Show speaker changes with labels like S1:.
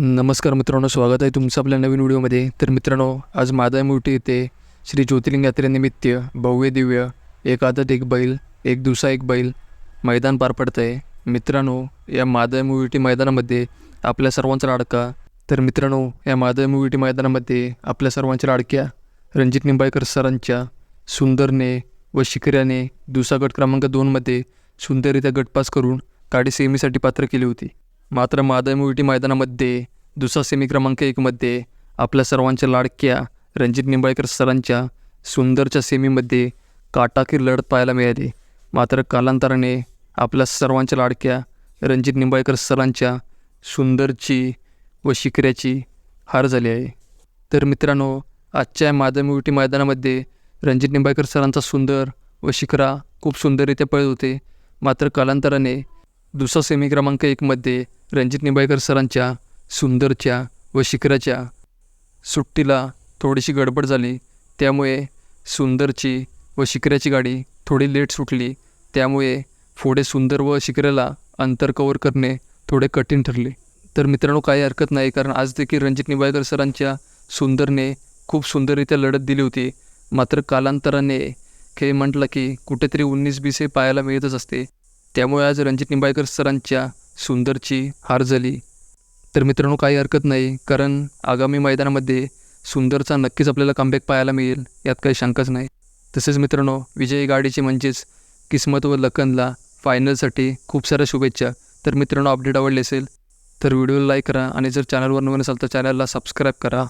S1: नमस्कार मित्रांनो स्वागत आहे तुमचं आपल्या नवीन व्हिडिओमध्ये. तर मित्रांनो आज मादा मुठी येथे श्री ज्योतिर्लिंग यात्रेनिमित्त भव्य दिव्य एक आदत एक बैल एक दुसा एक बैल मैदान पार पडतं आहे मित्रांनो या मादय मुविटी मैदानामध्ये आपल्या सर्वांचा लाडका. तर मित्रांनो या मादय मुविटी मैदानामध्ये आपल्या सर्वांच्या लाडक्या रणजित निंबाळकर सरांच्या सुंदरने व शिकऱ्याने दुसा गट क्रमांक दोनमध्ये सुंदररित्या गटपास करून गाडी सेमीसाठी पात्र केली होती. मात्र माधव मुविटी मैदानामध्ये दुसरा सेमी क्रमांक एकमध्ये आपल्या सर्वांच्या लाडक्या रणजित निंबाळकर सरांच्या सुंदरच्या सेमीमध्ये काटाकीर लढत पाहायला मिळाली. मात्र कालांतराने आपल्या सर्वांच्या लाडक्या रणजित निंबाळकर सरांच्या सुंदरची व शिकऱ्याची हार झाली आहे. तर मित्रांनो आजच्या माधव मुविटी मैदानामध्ये रणजित निंबाळकर सरांचा सुंदर व शिखरा खूप सुंदररित्या पळत होते. मात्र कालांतराने दुसरा सेमी क्रमांक एकमध्ये रणजित निंबाळकर सरांच्या सुंदरच्या व शिखराच्या सुट्टीला थोडीशी गडबड झाली. त्यामुळे सुंदरची व शिखराची गाडी थोडी लेट सुटली. त्यामुळे पुढे सुंदर व शिखराला अंतर कवर करणे थोडे कठीण ठरले. तर मित्रांनो काही हरकत नाही कारण आज देखील रणजित निंबाळकर सरांच्या सुंदरने खूप सुंदररित्या लढत दिली होती. मात्र कालांतराने खेळ म्हटलं की कुठेतरी उन्नीस बीस हे पाहायला मिळतच असते. त्यामुळे आज रणजित निंबाळकर सरांच्या सुंदरची हार झाली. तर मित्रांनो काही हरकत नाही कारण आगामी मैदानामध्ये सुंदरचा नक्कीच आपल्याला कमबॅक पाहायला मिळेल यात काही शंकाच नाही. तसेच मित्रांनो विजयी गाडीची म्हणजेच किस्मत व लखनला फायनलसाठी खूप साऱ्या शुभेच्छा. तर मित्रांनो अपडेट आवडले असेल तर व्हिडिओला लाईक करा आणि जर चॅनलवर नवीन असाल तर चॅनलला सबस्क्राईब करा.